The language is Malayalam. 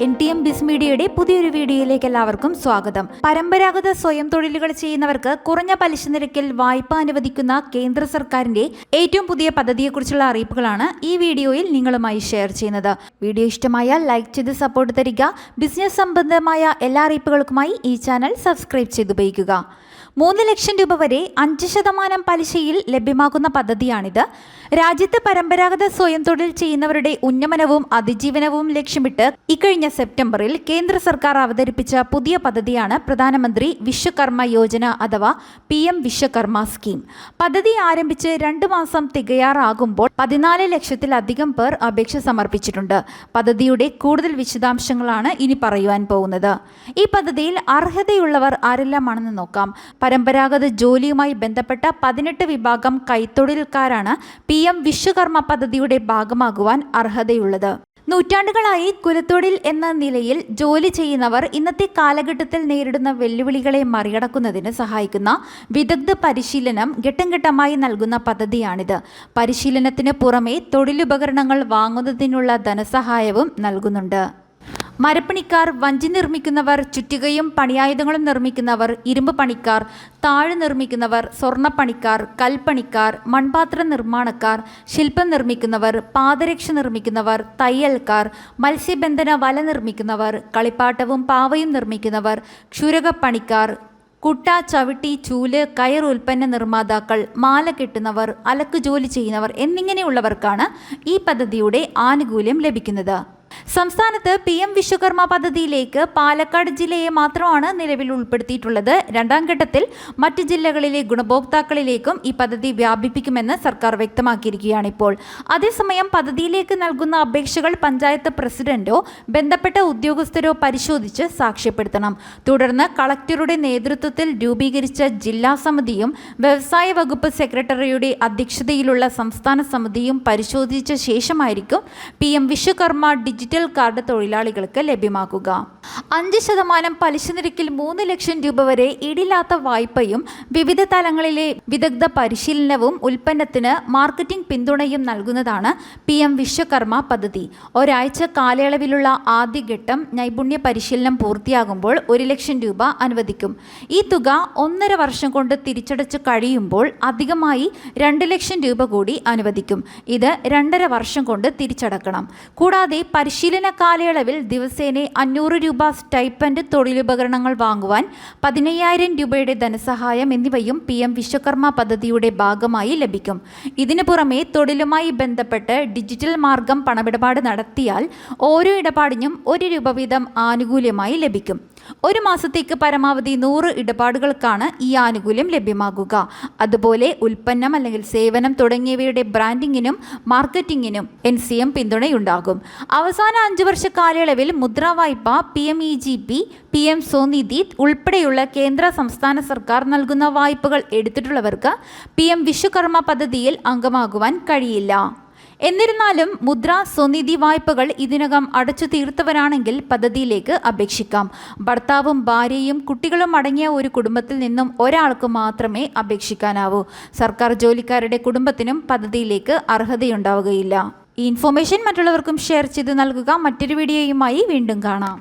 എൻ ടി എം ബിസ് മീഡിയയുടെ പുതിയൊരു വീഡിയോയിലേക്ക് എല്ലാവർക്കും സ്വാഗതം. പരമ്പരാഗത സ്വയം തൊഴിലുകൾ ചെയ്യുന്നവർക്ക് കുറഞ്ഞ പലിശ നിരക്കിൽ വായ്പ അനുവദിക്കുന്ന കേന്ദ്ര സർക്കാരിന്റെ ഏറ്റവും പുതിയ പദ്ധതിയെക്കുറിച്ചുള്ള അറിയിപ്പുകളാണ് ഈ വീഡിയോയിൽ നിങ്ങളുമായി ഷെയർ ചെയ്യുന്നത്. വീഡിയോ ഇഷ്ടമായാൽ ലൈക്ക് ചെയ്ത് സപ്പോർട്ട് തരിക. ബിസിനസ് സംബന്ധമായ എല്ലാ അറിയിപ്പുകൾക്കുമായി ഈ ചാനൽ സബ്സ്ക്രൈബ് ചെയ്ത് ഉപയോഗിക്കുക മൂന്ന് ലക്ഷം രൂപ വരെ അഞ്ച് ശതമാനം പലിശയിൽ ലഭ്യമാകുന്ന പദ്ധതിയാണിത്. രാജ്യത്ത് പരമ്പരാഗത സ്വയം തൊഴിൽ ചെയ്യുന്നവരുടെ ഉന്നമനവും അതിജീവനവും ലക്ഷ്യമിട്ട് ഇക്കഴിഞ്ഞ സെപ്റ്റംബറിൽ കേന്ദ്ര സർക്കാർ അവതരിപ്പിച്ച പുതിയ പദ്ധതിയാണ് പ്രധാനമന്ത്രി വിശ്വകർമ്മ യോജന അഥവാ പി എം വിശ്വകർമ്മ സ്കീം. പദ്ധതി ആരംഭിച്ച് രണ്ട് മാസം തികയാറാകുമ്പോൾ പതിനാല് ലക്ഷത്തിലധികം പേർ അപേക്ഷ സമർപ്പിച്ചിട്ടുണ്ട്. പദ്ധതിയുടെ കൂടുതൽ വിശദാംശങ്ങളാണ് ഇനി പറയുവാൻ പോകുന്നത്. ഈ പദ്ധതിയിൽ അർഹതയുള്ളവർ ആരെല്ലാമാണെന്ന് നോക്കാം. പരമ്പരാഗത ജോലിയുമായി ബന്ധപ്പെട്ട പതിനെട്ട് വിഭാഗം കൈത്തൊഴിൽക്കാരാണ് പി എം വിശ്വകർമ്മ പദ്ധതിയുടെ ഭാഗമാകുവാൻ അർഹതയുള്ളത്. നൂറ്റാണ്ടുകളായി കുലത്തൊഴിൽ എന്ന നിലയിൽ ജോലി ചെയ്യുന്നവർ ഇന്നത്തെ കാലഘട്ടത്തിൽ നേരിടുന്ന വെല്ലുവിളികളെ മറികടക്കുന്നതിന് സഹായിക്കുന്ന വിദഗ്ധ പരിശീലനം ഘട്ടം ഘട്ടമായി നൽകുന്ന പദ്ധതിയാണിത്. പരിശീലനത്തിന് പുറമെ തൊഴിലുപകരണങ്ങൾ വാങ്ങുന്നതിനുള്ള ധനസഹായവും നൽകുന്നുണ്ട്. മരപ്പണിക്കാർ വഞ്ചി നിർമ്മിക്കുന്നവർ ചുറ്റികയും പണിയായുധങ്ങളും നിർമ്മിക്കുന്നവർ ഇരുമ്പ് പണിക്കാർ താഴ് നിർമ്മിക്കുന്നവർ സ്വർണപ്പണിക്കാർ കൽപ്പണിക്കാർ മൺപാത്ര നിർമ്മാണക്കാർ ശില്പം നിർമ്മിക്കുന്നവർ പാദരക്ഷ നിർമ്മിക്കുന്നവർ തയ്യൽക്കാർ മത്സ്യബന്ധന വല നിർമ്മിക്കുന്നവർ കളിപ്പാട്ടവും പാവയും നിർമ്മിക്കുന്നവർ ക്ഷുരകപ്പണിക്കാർ കുട്ട ചവിട്ടി ചൂൽ കയർ ഉൽപ്പന്ന നിർമ്മാതാക്കൾ മാല കെട്ടുന്നവർ അലക്ക് ജോലി ചെയ്യുന്നവർ എന്നിങ്ങനെയുള്ളവർക്കാണ് ഈ പദ്ധതിയുടെ ആനുകൂല്യം ലഭിക്കുന്നത്. സംസ്ഥാനത്ത് പി എം വിശ്വകർമ്മ പദ്ധതിയിലേക്ക് പാലക്കാട് ജില്ലയെ മാത്രമാണ് നിലവിൽ ഉൾപ്പെടുത്തിയിട്ടുള്ളത്. രണ്ടാം ഘട്ടത്തിൽ മറ്റ് ജില്ലകളിലെ ഗുണഭോക്താക്കളിലേക്കും ഈ പദ്ധതി വ്യാപിപ്പിക്കുമെന്ന് സർക്കാർ വ്യക്തമാക്കിയിരിക്കുകയാണ് ഇപ്പോൾ. അതേസമയം പദ്ധതിയിലേക്ക് നൽകുന്ന അപേക്ഷകൾ പഞ്ചായത്ത് പ്രസിഡന്റോ ബന്ധപ്പെട്ട ഉദ്യോഗസ്ഥരോ പരിശോധിച്ച് സാക്ഷ്യപ്പെടുത്തണം. തുടർന്ന് കളക്ടറുടെ നേതൃത്വത്തിൽ രൂപീകരിച്ച ജില്ലാ സമിതിയും വ്യവസായ വകുപ്പ് സെക്രട്ടറിയുടെ അധ്യക്ഷതയിലുള്ള സംസ്ഥാന സമിതിയും പരിശോധിച്ച ശേഷമായിരിക്കും P M Vishwakarma digital card തൊഴിലാളികൾക്ക് ലഭ്യമാക്കുക. അഞ്ച് ശതമാനം പലിശ നിരക്കിൽ മൂന്ന് ലക്ഷം രൂപ വരെ ഇടില്ലാത്ത വായ്പയും വിവിധ തലങ്ങളിലെ വിദഗ്ധ പരിശീലനവും ഉൽപ്പന്നത്തിന് മാർക്കറ്റിംഗ് പിന്തുണയും നൽകുന്നതാണ് പി എം വിശ്വകർമ്മ പദ്ധതി. ഒരാഴ്ച കാലയളവിലുള്ള ആദ്യഘട്ടം നൈപുണ്യ പരിശീലനം പൂർത്തിയാകുമ്പോൾ ഒരു ലക്ഷം രൂപ അനുവദിക്കും. ഈ തുക ഒന്നര വർഷം കൊണ്ട് തിരിച്ചടച്ചു കഴിയുമ്പോൾ അധികമായി രണ്ട് ലക്ഷം രൂപ കൂടി അനുവദിക്കും. ഇത് രണ്ടര വർഷം കൊണ്ട് തിരിച്ചടക്കണം. കൂടാതെ പരിശീലന കാലയളവിൽ ദിവസേന അഞ്ഞൂറ് രൂപ സ്റ്റൈപ്പൻഡ് തൊഴിലുപകരണങ്ങൾ വാങ്ങുവാൻ പതിനയ്യായിരം രൂപയുടെ ധനസഹായം എന്നിവയും പി എം വിശ്വകർമ്മ പദ്ധതിയുടെ ഭാഗമായി ലഭിക്കും. ഇതിനു പുറമെ തൊഴിലുമായി ബന്ധപ്പെട്ട് ഡിജിറ്റൽ മാർഗം പണമിടപാട് നടത്തിയാൽ ഓരോ ഇടപാടിനും ഒരു രൂപ വീതം ആനുകൂല്യമായി ലഭിക്കും. ഒരു മാസത്തേക്ക് പരമാവധി നൂറ് ഇടപാടുകൾക്കാണ് ഈ ആനുകൂല്യം ലഭ്യമാകുക. അതുപോലെ ഉൽപ്പന്നം അല്ലെങ്കിൽ സേവനം തുടങ്ങിയവയുടെ ബ്രാൻഡിങ്ങിനും മാർക്കറ്റിങ്ങിനും എൻ സി എം പിന്തുണയുണ്ടാകും. അവസാന അഞ്ച് വർഷ കാലയളവിൽ മുദ്രാ വായ്പ P M E G P P M Svanidhi ഉൾപ്പെടെയുള്ള കേന്ദ്ര സംസ്ഥാന സർക്കാർ നൽകുന്ന വായ്പകൾ എടുത്തിട്ടുള്ളവർക്ക് പി എം വിശ്വകർമ്മ പദ്ധതിയിൽ അംഗമാകുവാൻ കഴിയില്ല. എന്നിരുന്നാലും മുദ്ര സ്വനിധി വായ്പകൾ ഇതിനകം അടച്ചു തീർത്തവരാണെങ്കിൽ പദ്ധതിയിലേക്ക് അപേക്ഷിക്കാം. ഭർത്താവും ഭാര്യയും കുട്ടികളും അടങ്ങിയ ഒരു കുടുംബത്തിൽ നിന്നും ഒരാൾക്ക് മാത്രമേ അപേക്ഷിക്കാനാവൂ. സർക്കാർ ജോലിക്കാരുടെ കുടുംബത്തിനും പദ്ധതിയിലേക്ക് അർഹതയുണ്ടാവുകയില്ല. ഈ ഇൻഫോർമേഷൻ മറ്റുള്ളവർക്കും ഷെയർ ചെയ്ത് നൽകുക. മറ്റൊരു വീഡിയോയുമായി വീണ്ടും കാണാം.